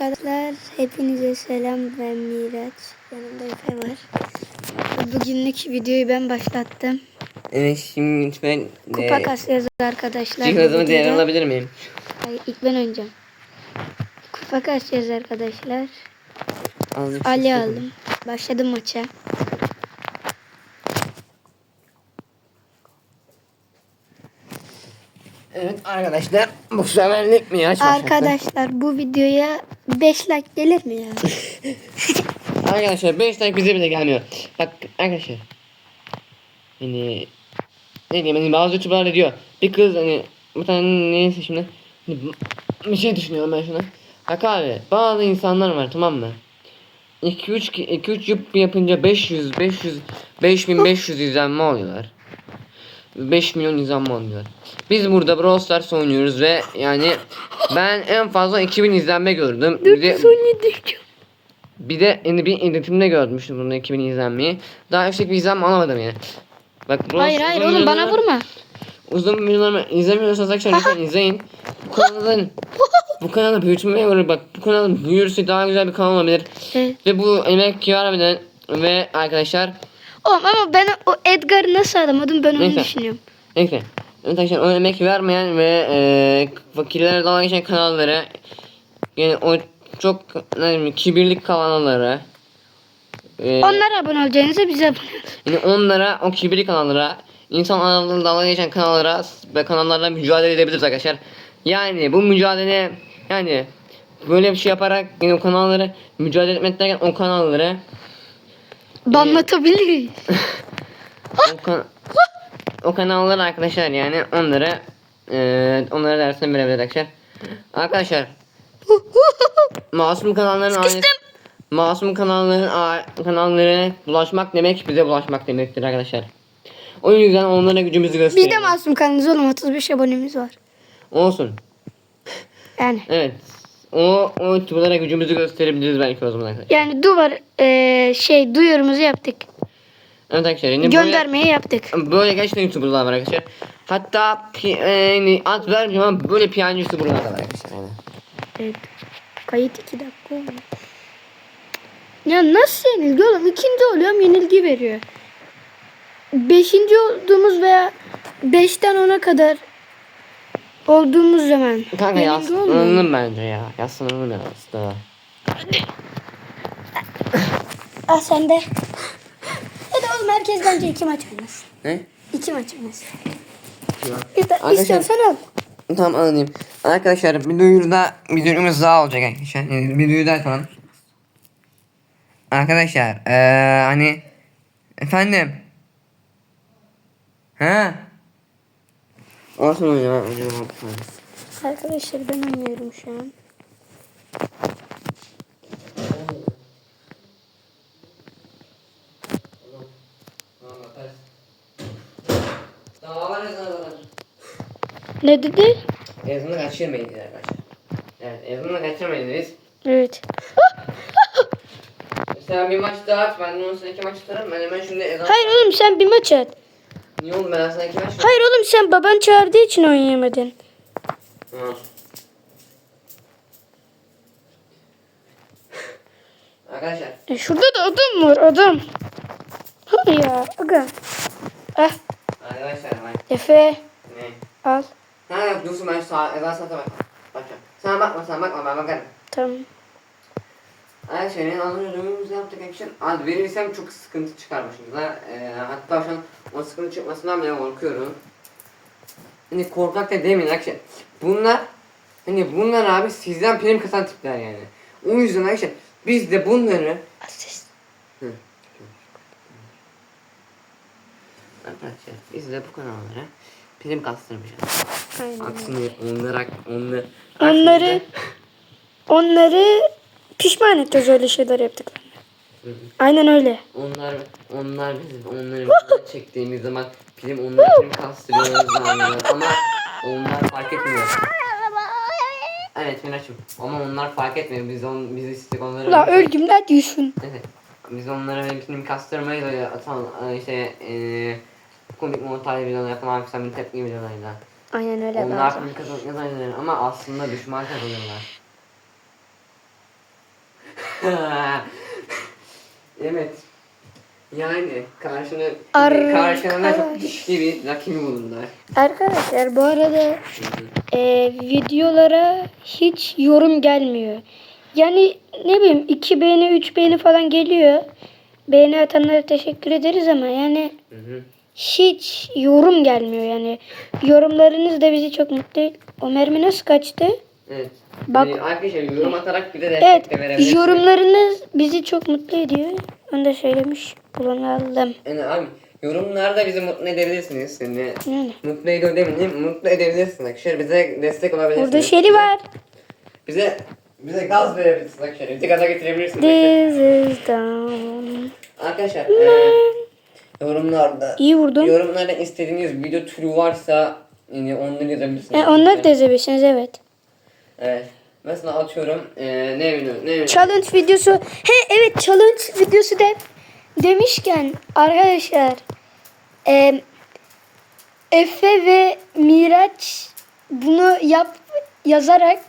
Arkadaşlar hepinize selam ben Miraç. Yanımda Efe var. Bugünlük videoyu ben başlattım. Evet şimdi lütfen Kupa e, kasıyoruz arkadaşlar. cihazımı videoda. alabilir miyim? Hayır, ilk ben oynayacağım. Kupa kasıyoruz arkadaşlar. Aldım. Ali aldım. Başladım maça. Evet arkadaşlar bu seferlik mi Arkadaşlar bu videoya 5 like gelir mi ya? Arkadaşlar 5 like bize bile gelmiyor. Bak arkadaşlar. Hani ne diyeyim hani bazı youtuberlar diyor. Bir kız hani bir tane neyse şimdi hani, bir şey düşünüyorum ben şuna. Bak abi bazı insanlar var tamam mı? 2 3 2 3 yap yapınca 500 500 5500 izlenme oluyorlar. 5 milyon izlenme oluyor. Biz burada Brawl Stars oynuyoruz ve yani ben en fazla 2000 izlenme gördüm. Bir de, 417 bir de bir editimde görmüştüm bunu 2000 izlenmeyi. Daha yüksek bir izlenme alamadım yani. Bak Brawl- Hayır hayır oğlum bana vurma. Uzun videolarımı izlemiyorsanız arkadaşlar lütfen izleyin. Bu kanalın bu kanalı büyütmeye göre bak bu kanalın büyürse daha güzel bir kanal olabilir. Evet. Ve bu emek harbiden ve arkadaşlar Oğlum ama ben o Edgar'ı nasıl alamadım ben onu Neyse. düşünüyorum. Neyse. Evet arkadaşlar o emek vermeyen ve e, fakirlere dalga geçen kanallara yani o çok ne diyeyim, kibirlik kanallara e, Onlara abone olacağınıza bize abone yani onlara o kibirli kanallara insan aralarında dalga geçen kanallara ve kanallarla mücadele edebiliriz arkadaşlar. Yani bu mücadele yani böyle bir şey yaparak yani o kanalları mücadele etmek derken o kanalları Banlatabiliriz. o, kan- o kanalları arkadaşlar yani onlara e, onlara dersine verebiliriz arkadaşlar. Arkadaşlar masum kanalların ailesi masum kanalların kanallarına bulaşmak demek bize bulaşmak demektir arkadaşlar. O yüzden onlara gücümüzü gösterelim. de masum kanalımız oğlum 35 abonemiz var. Olsun. Yani. Evet. O o gücümüzü gösterebiliriz belki o zaman arkadaşlar. Yani duvar eee, şey duyurumuzu yaptık. Evet arkadaşlar. Yani Göndermeyi yaptık. Böyle, böyle gerçekten youtuberlar var arkadaşlar. Hatta pi, e, yani ad vermeyeceğim ama böyle piyancı youtuberlar da var arkadaşlar. Yani. Evet. Kayıt 2 dakika olmuş. Ya nasıl yenilgi oğlum? İkinci oluyorum yenilgi veriyor. Beşinci olduğumuz veya beşten ona kadar olduğumuz zaman Kanka yaslanalım bence ya. Yaslanalım ya aslında. Ah sen de. Hadi oğlum herkes bence iki maç oynasın. Ne? İki maç oynasın. İster, istiyorsan al. Tamam anlayayım. Arkadaşlar bir duyuruda bir duyurumuz daha olacak arkadaşlar. Yani bir duyuru daha falan. Arkadaşlar eee hani efendim. Ha? Olsun oynama. Arkadaşlar ben oynuyorum şu an. Ne dedi? Ezanı kaçırmayın diye arkadaşlar. Evet ezanı kaçırmayın biz. Evet. Sen bir maç daha at ben de onun sana iki maç atarım. Ben hemen şimdi ezan... Hayır oğlum sen bir maç at. Niye oğlum ben sana iki maç Hayır oğlum sen baban çağırdığı için oynayamadın. Arkadaşlar E şurada da adam var adam. Ha ya aga. Ah Arkadaşlar ben Efe ne? al. Ha yok dursun ben sağ ezan sana bak. Bakacağım. Sen bakma sen bakma ben bakarım. Tamam. Arkadaşlar yani az önce duyumumuzu yaptık arkadaşlar. Az verirsem çok sıkıntı çıkar başımıza. Ee, hatta şu an o sıkıntı çıkmasından bile korkuyorum. Hani korkak da demeyin arkadaşlar. Bunlar hani bunlar abi sizden prim kasan tipler yani. O yüzden arkadaşlar biz de bunları. Arkadaşlar biz de bu kanallara prim kastırmayacağız. Aynen. Aksine onlara onları Onları onları pişman edeceğiz öyle şeyler yaptıklarını. Aynen öyle. onlar onlar bizim onları çektiğimiz zaman onlara prim kastırıyoruz zannediyor ama onlar fark etmiyor. Evet Miraç'ım ama onlar fark etmiyor biz on biz istedik onları. La la diyorsun. Evet. Biz onlara prim kastırmayı da atan işte eee komik montaj videoları falan filan bir tepki videolarıyla. Aynen öyle. Onlar bazen. prim kazanıyor ama aslında düşman kazanıyorlar. Evet. Yani karşına Ar- karşına çok güçlü bir rakibi bulundular. Arkadaşlar bu arada e, videolara hiç yorum gelmiyor. Yani ne bileyim 2 beğeni 3 beğeni falan geliyor. Beğeni atanlara teşekkür ederiz ama yani Hı hı. hiç yorum gelmiyor yani. Yorumlarınız da bizi çok mutlu. O mermi nasıl kaçtı? Evet. Bak- Bak. arkadaşlar yorum atarak bir de destek Evet de verebilirsiniz. yorumlarınız bizi çok mutlu ediyor. Onu da söylemiş bulunalım. Yani abi yorumlarda bizi mutlu edebilirsiniz. Yani Yani. mutlu ediyor demeyeyim, mutlu edebilirsiniz. Arkadaşlar bize destek olabilirsiniz. Burada Şeri var. Bize bize gaz verebilirsiniz arkadaşlar. Bizi gaza getirebilirsiniz. arkadaşlar. This is down. Arkadaşlar e, yorumlarda İyi vurdun. yorumlarda istediğiniz video türü varsa yani onları yazabilirsiniz. E, onları da yazabilirsiniz evet. Evet. Mesela atıyorum e, ne video ne. Challenge videosu. He evet challenge videosu de demişken arkadaşlar e, Efe ve Miraç bunu yap yazarak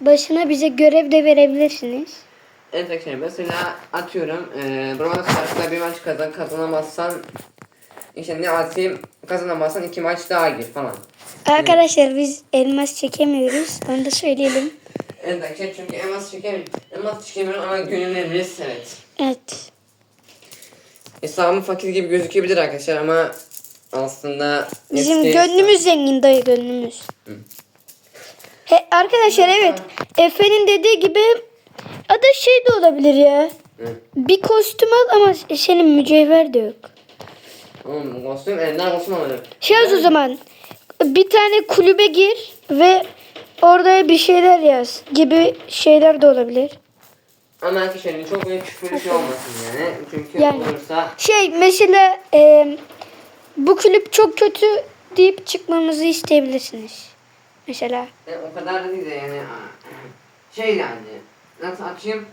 başına bize görev de verebilirsiniz. Evet arkadaşlar mesela atıyorum e, Brawl Stars'ta bir maç kazan kazanamazsan işte ne atayım kazanamazsan iki maç daha gir falan. Arkadaşlar biz elmas çekemiyoruz. Onu da söyleyelim. Evet arkadaşlar çünkü elmas çekemiyorum. Elmas çekemiyorum ama gönüllerimiz evet. Evet. Hesabım fakir gibi gözükebilir arkadaşlar ama aslında Bizim eski- gönlümüz zengin dayı gönlümüz. He, arkadaşlar evet Efe'nin dediği gibi ada şey de olabilir ya. Hı. Bir kostüm al ama senin mücevher de yok. Oğlum kostüm ender kostüm alırım. Şey yaz o zaman bir tane kulübe gir ve orada bir şeyler yaz gibi şeyler de olabilir. Ama arkadaşlar çok böyle küfürlü şey olmasın yani. Çünkü Yani. olursa Şey mesela e, bu kulüp çok kötü deyip çıkmamızı isteyebilirsiniz. Mesela. yani o kadar da değil de yani şey yani nasıl açayım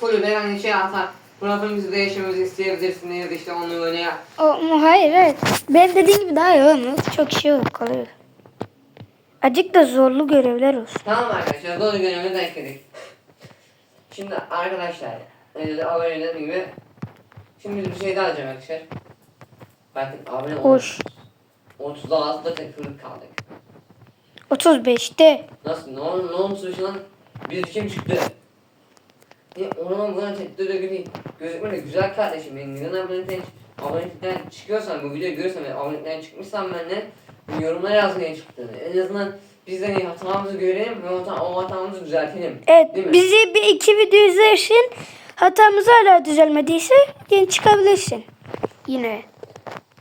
kulübe yani şey atar profilimizi değiştirmemizi isteyebilirsiniz işte onu öyle. O, hayır evet. Ben dediğim gibi daha iyi oğlum. Çok şey yok kalıyor. Acık da zorlu görevler olsun. Tamam arkadaşlar doğru görevini de ekledik. Şimdi arkadaşlar önce abone dediğim gibi şimdi bir şey daha alacağım arkadaşlar. Bakın abone Hoş. 36'da takılıp kaldık. 35'te. Nasıl? Ne, ne olmuş lan? Bir kim çıktı? Ne ona buna tekte de gibi gözükmedi. Güzel kardeşim benim. Neden abonelikten, abonelikten çıkıyorsan bu videoyu görürsen ve abonelikten çıkmışsan benden yorumlara yaz ne çıktığını. En azından biz de hatamızı görelim ve o, hata- o hatamızı düzeltelim. Evet Değil mi? bizi bir iki video izlersin. Hatamız hala düzelmediyse yine çıkabilirsin. Yine.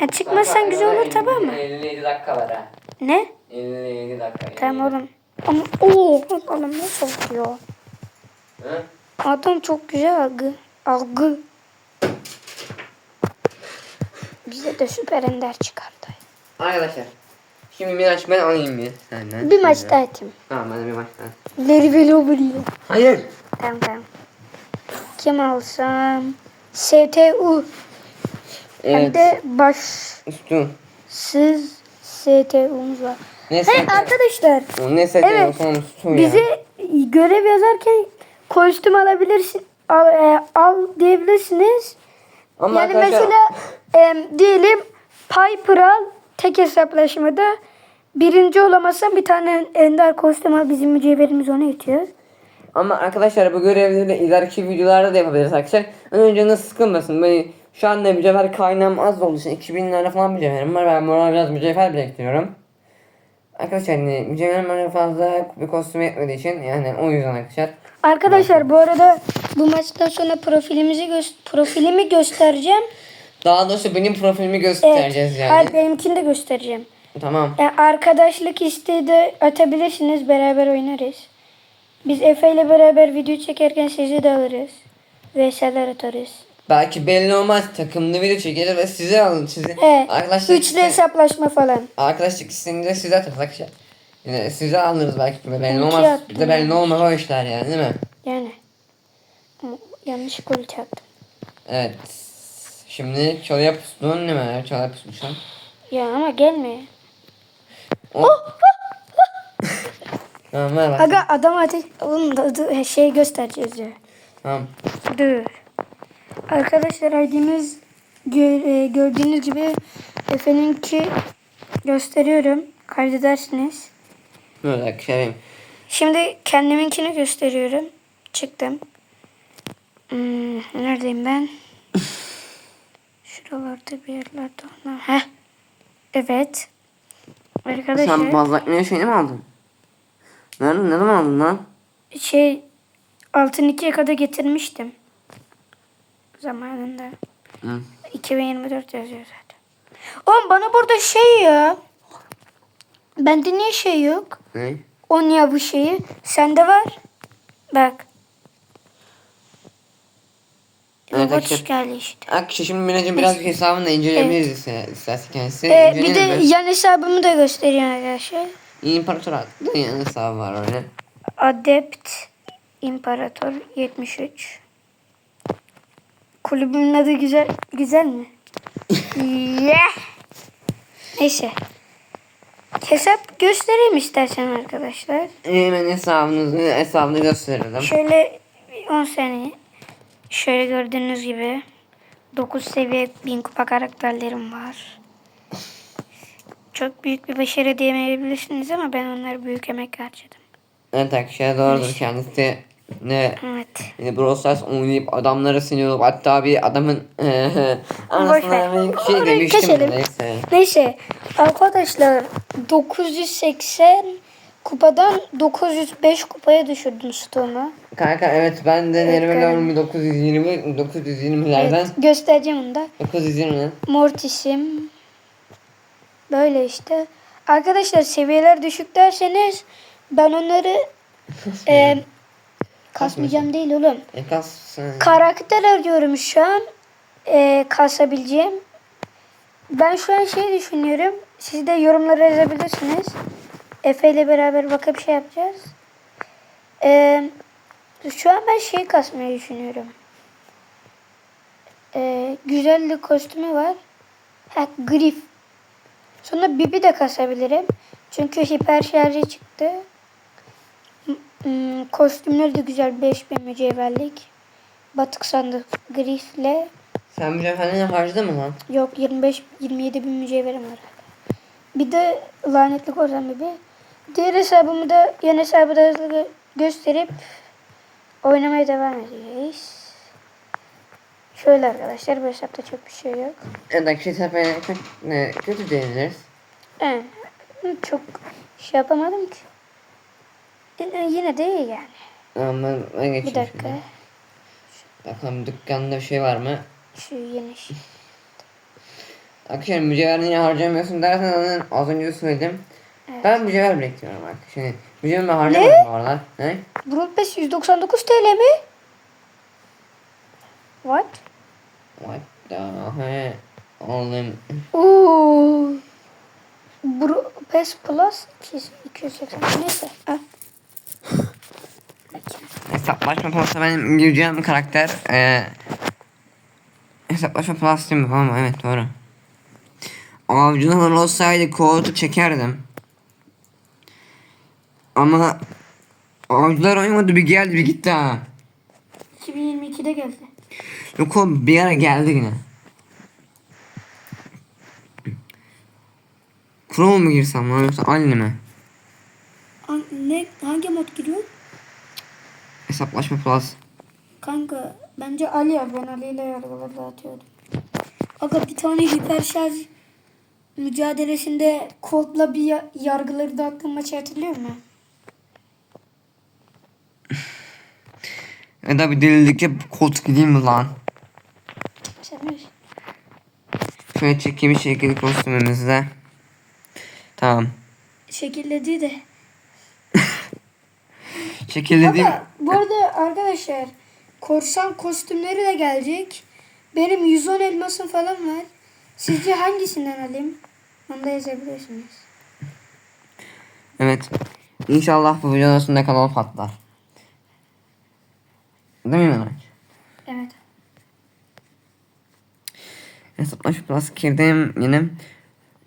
E, çıkmazsan güzel olur tamam mı? 57 dakika var ha. Ne? 57 dakika. Tamam oğlum. Ama ooo oğlum ne çok ya. Adam çok güzel algı. Algı. Bize de süper ender çıkardı. Arkadaşlar. Şimdi Miraç ben alayım bir senden. Bir maç daha atayım. Tamam ben de bir maç daha. Leri velo biliyor. Hayır. Tamam tamam. Kim alsam? STU. Hem Evet. de Üstün. başsız STU'muz var. Neyse. Hey arkadaşlar Neyse. Evet. Sonra üstün ya. bize görev yazarken kostüm alabilirsin. Al, e, al diyebilirsiniz. Ama yani arkadaşlar- mesela e, diyelim Piper al tek hesaplaşmada birinci olamazsan bir tane ender kostüm al bizim mücevherimiz ona yetiyor. Ama arkadaşlar bu görevleri ileriki videolarda da yapabiliriz arkadaşlar. Önce canınız sıkılmasın. Böyle şu anda mücevher kaynağım az olduğu için 2000 lira falan mücevherim var. Ben buna biraz mücevher biriktiriyorum. Arkadaşlar hani mücevherim öyle fazla bir kostüm etmediği için yani o yüzden arkadaşlar. Arkadaşlar bu arada bu maçtan sonra profilimizi gö- profilimi göstereceğim. Daha doğrusu benim profilimi göstereceğiz yani. Hayır benimkini de göstereceğim. Tamam. Yani arkadaşlık isteği de atabilirsiniz. Beraber oynarız. Biz Efe ile beraber video çekerken sizi de alırız. VS'ler atarız. Belki belli olmaz takımlı video çekilir ve size alın sizi. Evet. Arkadaşlar Üçlü hesaplaşma falan. Arkadaşlık isteğince size atarız arkadaşlar. Yine size alırız belki de belli İki olmaz. attım. Bize belli olmaz o işler yani değil mi? Yani. Yanlış gol çaktım. Evet. Şimdi çalıya pustun değil mi? Çalıya pusmuşum. Ya ama gelme. O... tamam ver bak. Aga adam ateş... Da- şey göstereceğiz ya. Tamam. Dur. Arkadaşlar ID'miz e, gördüğünüz gibi Efe'ninki gösteriyorum. Kaydedersiniz. Böyle benim. Şimdi kendiminkini gösteriyorum. Çıktım. Hmm, neredeyim ben? Şuralarda bir yerlerde. Heh. Evet. Arkadaşlar Sen bazlatmaya şeyini mi aldın? Nerede? Ne zaman aldın lan? şey altın ikiye kadar getirmiştim. Zamanında. Hı. 2024 yazıyor zaten. Oğlum bana burada şey ya. Bende niye şey yok? Ne? O niye bu şeyi? Sende var. Bak. Evet, Robot geldi işte. Arkadaşlar şimdi Minacığım birazcık hesabını da inceleyebiliriz ise- istersen kendisi. Ee, bir de mi? yan hesabımı da göstereyim arkadaşlar. İmparator adlı yan hesabı var öyle. Adept İmparator 73. Kulübümün adı güzel güzel mi? yeah. Neyse. Hesap göstereyim istersen arkadaşlar. Hemen hesabınızı hesabını gösterelim. Şöyle 10 sene. Şöyle gördüğünüz gibi 9 seviye 1000 kupa karakterlerim var. Çok büyük bir başarı diyemeyebilirsiniz ama ben onlara büyük emek harcadım. Evet arkadaşlar doğrudur kendisi. Ne? Evet. Yani Brawl Stars oynayıp adamları sinirlenip hatta bir adamın anasına bir şey Orayı demiştim de keselim. neyse. Neyse arkadaşlar 980 kupadan 905 kupaya düşürdüm stoğumu. Kanka evet ben de Evet, Nerveliyorum 920 920'lerden Evet, göstereceğim onu da. 920 Mortis'im. Böyle işte. Arkadaşlar seviyeler düşük derseniz ben onları e, kasmayacağım değil oğlum. E kas Karakter arıyorum şu an e, kasabileceğim. Ben şu an şey düşünüyorum. Siz de yorumlara yazabilirsiniz. Efe ile beraber bakıp şey yapacağız. E, şu an ben şey kasmayı düşünüyorum. E, güzellik kostümü var. Ha, grif. Sonra Bibi de kasabilirim. Çünkü hiper şarjı çıktı. M- m, Kostümleri de güzel. 5000 mücevherlik. Batık sandık grifle. sen efendine harcadın mı lan? Yok 25 27 bin mücevherim var. Bir de lanetli korsan Bibi. Diğer hesabımı da yeni hesabı da hızlı gö- gösterip oynamaya devam edeceğiz. Şöyle arkadaşlar bu hesapta çok bir şey yok. Evet ne, kötü deniliriz. Evet. Çok şey yapamadım ki. Yine- de iyi yani. Ama ben, ben geçeyim Bir dakika. şimdi. Bakalım dükkanda bir şey var mı? Şu yeni şey. Arkadaşlar mücevher niye harcamıyorsun dersen zaten az önce de söyledim. Ben mücevher biriktiriyorum arkadaşlar. Şimdi mücevher ben harcamadım bu aralar. Ne? Brawl Pass 199 TL mi? What? What the he? Oğlum. Oo. Brawl Pass Plus 280 neyse. Ah. Hesaplaşma Plus'a benim gireceğim karakter. Ee, hesaplaşma Plus değil mi? Tamam evet doğru. Avcılar olsaydı koltuğu çekerdim. Ama avcılar oynamadı bir geldi bir gitti ha. 2022'de geldi. Yok o bir ara geldi yine. Chrome mu girsem lan yoksa Ali mi? ne hangi mod giriyor? Hesaplaşma Plus. Kanka bence Ali ya ben Ali ile yargıları dağıtıyordum. Aga bir tane hiper şarj mücadelesinde Colt'la bir ya- yargıları dağıttığım maçı hatırlıyor musun? Ya da bir delilik yap koltuk gideyim mi lan? Ne? Şöyle çekeyim şekilli kostümümüzde. Tamam. Şekilledi de. Şekillediğim... Aga bu arada arkadaşlar korsan kostümleri de gelecek. Benim 110 elmasım falan var. Sizce hangisinden alayım? Onu da yazabilirsiniz. Evet. İnşallah bu videonun sonunda kanal patlar. Değil mi Mehmet? Evet. Hesaplaşma Plus girdim yine.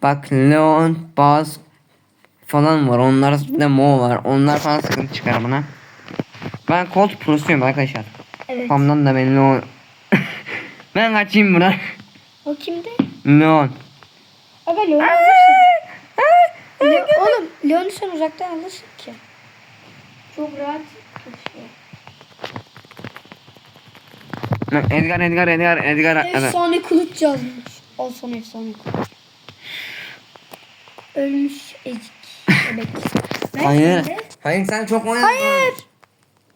Bak Leon, Buzz falan var. Onlar da Mo var. Onlar falan sıkıntı çıkar bana. Ben Colt Pro'suyum arkadaşlar. Evet. Kafamdan da belli o. ben kaçayım buradan. O kimde? Leon. Aga Leon'u alırsın. Le- Oğlum Leon'u sen uzaktan alırsın ki. Çok rahat koşuyor. Bak, Edgar Edgar Edgar Edgar. Edgar. Efsane kılıç yazmış. Al sana efsane kılıç. Ölmüş ezik. Bebek. Hayır. Nerede? Hayır sen çok oynadın. Hayır.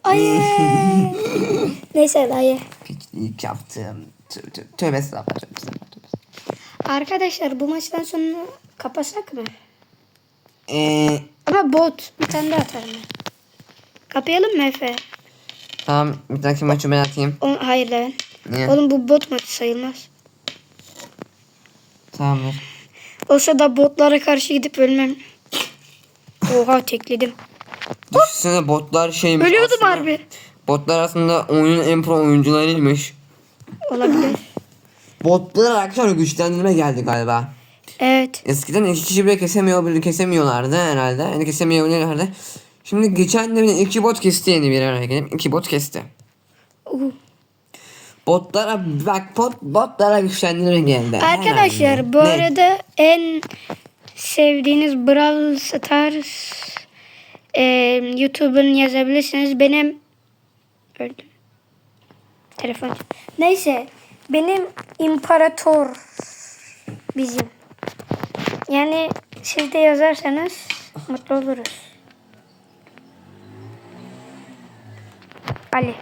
Hayır. Neyse dayı. Piçlik yaptım. Tö tö tövbe estağfurullah. Tövbe estağfurullah. tövbe estağfurullah. Arkadaşlar bu maçtan sonra kapasak mı? Ee, Ama bot. Bir tane daha atarım ben. Kapayalım mı Efe? tamam bir dahaki maçı ben atayım. O, hayır lan. Niye? Oğlum bu bot maçı sayılmaz. Tamamdır. Olsa da botlara karşı gidip ölmem. Oha tekledim. Düşünsene botlar şeymiş Ölüyordum aslında. harbi. Botlar aslında oyunun en pro oyuncularıymış. Olabilir. Botlar arkadaşlar güçlendirme geldi galiba. Evet. Eskiden iki kişi bile kesemiyor, bile kesemiyorlardı herhalde. Yani kesemiyorlardı. Şimdi geçen de bile iki bot kesti yeni bir araya gelip iki bot kesti. Uh. Botlara bak bot, botlara güçlendirme geldi. Arkadaşlar Herhalde. bu Ne? arada en sevdiğiniz Brawl Stars e, YouTube'un yazabilirsiniz. Benim öldüm. Telefon. Neyse benim imparator bizim. Yani siz de yazarsanız mutlu oluruz. Ali.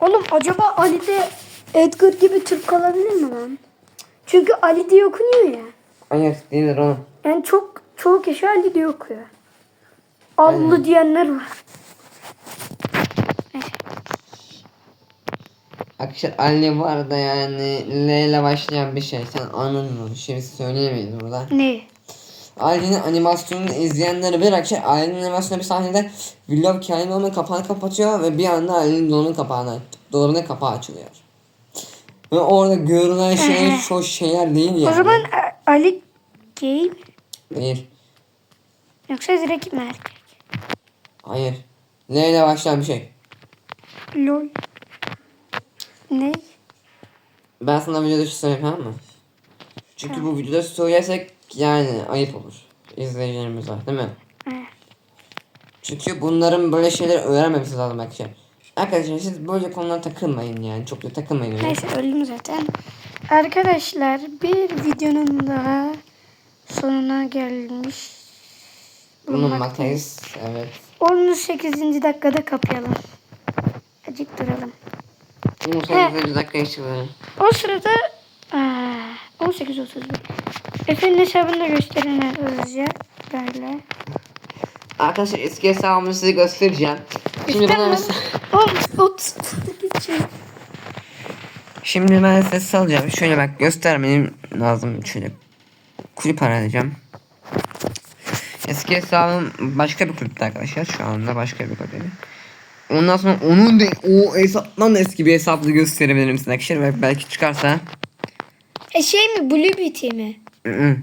Oğlum acaba Ali de Edgar gibi Türk olabilir mi lan? Çünkü Ali diye okunuyor ya. Hayır değildir oğlum. Yani çok çoğu kişi Ali diye okuyor. Allı diyenler var. Arkadaşlar Ali var da yani L ile başlayan bir şey. Sen anladın mı? Şimdi söyleyemeyiz burada. Ne? Ali'nin animasyonunu izleyenleri bir arkadaşlar Ali'nin animasyonu bir sahnede vlog kendi olmanın kapağını kapatıyor ve bir anda Ali'nin dolabının kapağını dolabının kapağı açılıyor. Ve orada görülen şeyler çok şeyler değil yani. O zaman Ali gay mi? Değil. Yoksa direkt mi erkek? Hayır. L ile başlayan bir şey. Lol. Ne? Ben sana videoda şu söyleyeyim tamam mı? Çünkü bu videoda söylersek yani ayıp olur. İzleyicilerimiz var değil mi? Evet. Çünkü bunların böyle şeyler öğrenmemesi lazım arkadaşlar. Arkadaşlar siz böyle konulara takılmayın yani. Çok da takılmayın öyle. Neyse öldüm zaten. Arkadaşlar bir videonun daha sonuna gelmiş. Bulunmaktayız. Evet. 18. dakikada kapayalım. Acık duralım. 18. dakika geçiyor. O sırada aa, 18.31. Efe'nin hesabını da gösterin hızlıca. Böyle. Arkadaşlar eski hesabımı size göstereceğim. Şimdi mesela... Oğlum 30 geçiyor. Şimdi ben size salacağım. Şöyle bak göstermem lazım. Şöyle kulüp arayacağım. Eski hesabım başka bir kulüpte arkadaşlar. Şu anda başka bir kulüpte. Ondan sonra onun da o hesaptan eski bir hesapla gösterebilirim size arkadaşlar. Belki, çıkarsa. E şey mi Blue Beauty mi? Hı hı.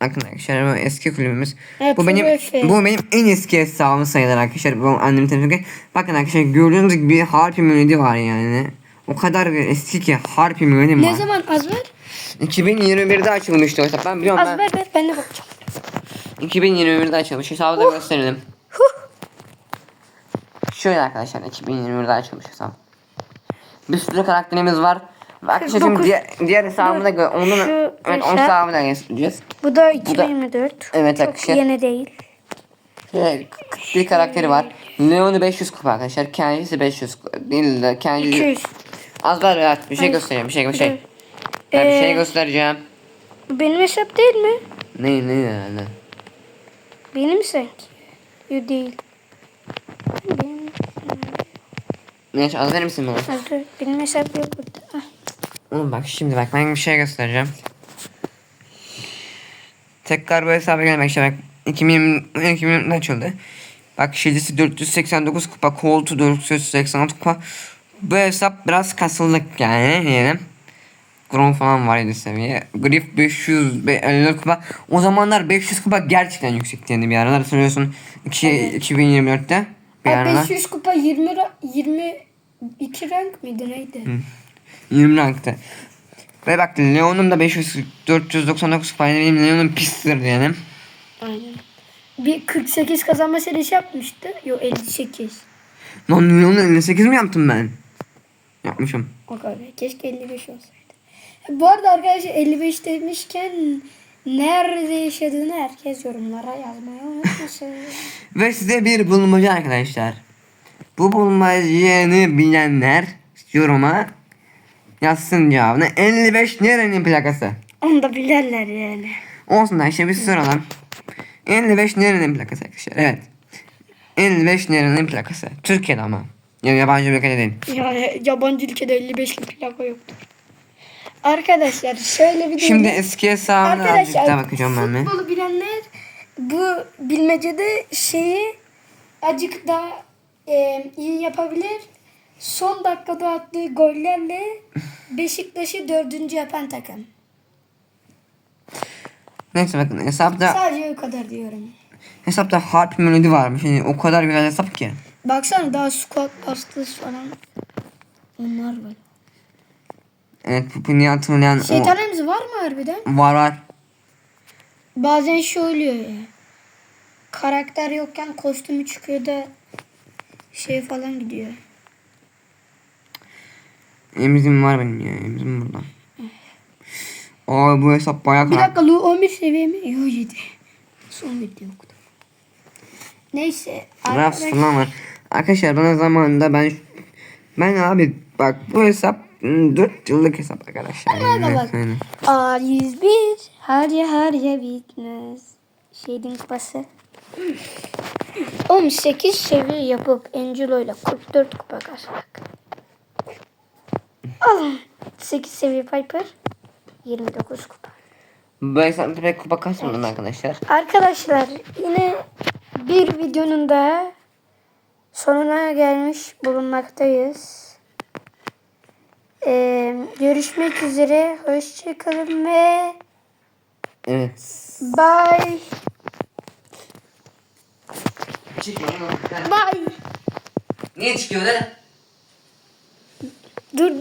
Arkadaşlar bu eski kulübümüz. Evet, bu benim Profe. bu benim en eski hesabım sayılır arkadaşlar. Bu annemin telefonu. Bakın arkadaşlar gördüğünüz gibi bir Harpy Melody var yani. O kadar eski ki Harpy Melody var. Ne zaman az ver? 2021'de açılmıştı o hesap. Ben biliyorum Az ben. ver ver ben de bakacağım. 2021'de açılmış. Hesabı da gösterelim. Huh. Şöyle arkadaşlar 2021'de açılmış hesap. Bir sürü karakterimiz var. Ve arkadaşlar şimdi 49. diğer, diğer hesabımı da gö- onun Şu evet, o hesap. hesabımı da göstereceğiz. Bu da 2024. Evet, Çok arkadaşlar. yeni değil. Evet, bir karakteri var. Leon'u 500 kupa arkadaşlar. Kendisi 500 kupa. Değil de kendisi... 200. Az var evet. Bir şey göstereceğim. Bir şey bir şey. Ben bir şey Ee, göstereceğim. Bu benim hesap değil mi? Ne ne herhalde. Benim sanki. Yok değil. Benim, Neyse az verir misin bana? Az dur, benim hesap yok burada. Ah. Oğlum bak şimdi bak ben bir şey göstereceğim. Tekrar bu hesaba gelmek işte bak 2020 2020'de açıldı. Bak şilisi 489 kupa, koltuğu 486 kupa. Bu hesap biraz kasıldık yani diyelim. Grom falan var 7 seviye. Grif 500 ve 54 kupa. O zamanlar 500 kupa gerçekten yüksekti bir aralar hatırlıyorsun. 2, 2024'te. bir Ay, aralar. 500 kupa 20 ra- 22 rank mıydı neydi? 20 rankta. Ve bak Leon'um da 500 499 kupayla benim Leon'um pistir yani. Aynen. Bir 48 kazanma serisi yapmıştı. Yo 58. Lan Leon'u 58 mi yaptım ben? Yapmışım. O kadar. Keşke 55 olsaydı. Bu arada arkadaşlar 55 demişken nerede yaşadığını herkes yorumlara yazmayı unutmasın. Ve size bir bulmaca arkadaşlar. Bu bulmacayı bilenler yoruma yazsın cevabını. 55 nerenin plakası? Onu da bilerler yani. Olsun da işte biz soralım. 55 nerenin plakası arkadaşlar? Evet. 55 nerenin plakası? Türkiye'de ama. Yani yabancı bir ülkede değil. Yani yabancı ülkede 55'lik plaka yoktur. Arkadaşlar şöyle bir Şimdi durum- eski hesabına azıcık daha bakacağım ben de. futbolu bilenler bu bilmecede şeyi acık daha e, iyi yapabilir. Son dakikada attığı gollerle Beşiktaş'ı dördüncü yapan takım. Neyse bakın hesapta Sadece o kadar diyorum. hesapta harp melodi varmış. Yani o kadar güzel hesap ki. Baksana daha squat bastız falan. Onlar var. Evet Pupini hatırlayan o Şeytanemiz var mı harbiden? var var. Bazen şey oluyor ya. Karakter yokken kostümü çıkıyor da şey falan gidiyor. Emzim var benim ya. Emzim burada. Aa bu hesap bayağı Bir karak. dakika Lu 11 seviye mi? Yo 7. Son video okudum. Neyse. Arkadaş- falan var. Arkadaşlar bana zamanında ben ben abi bak bu hesap 4 yıllık hesap arkadaşlar. Hadi Yani, bak. yani. A101 harya harya bitmez. Şeydin kupası. 18 seviye yapıp Angelo ile 44 kupa kasmak. Alın. 8 seviye Piper. 29 kupa. Bu hesapta pek kupa kasmadım arkadaşlar. Arkadaşlar yine bir videonun da sonuna gelmiş bulunmaktayız. Ee, görüşmek üzere. Hoşçakalın ve Evet. bye. Çıkma. Bye. Niye çıkıyor lan? Dur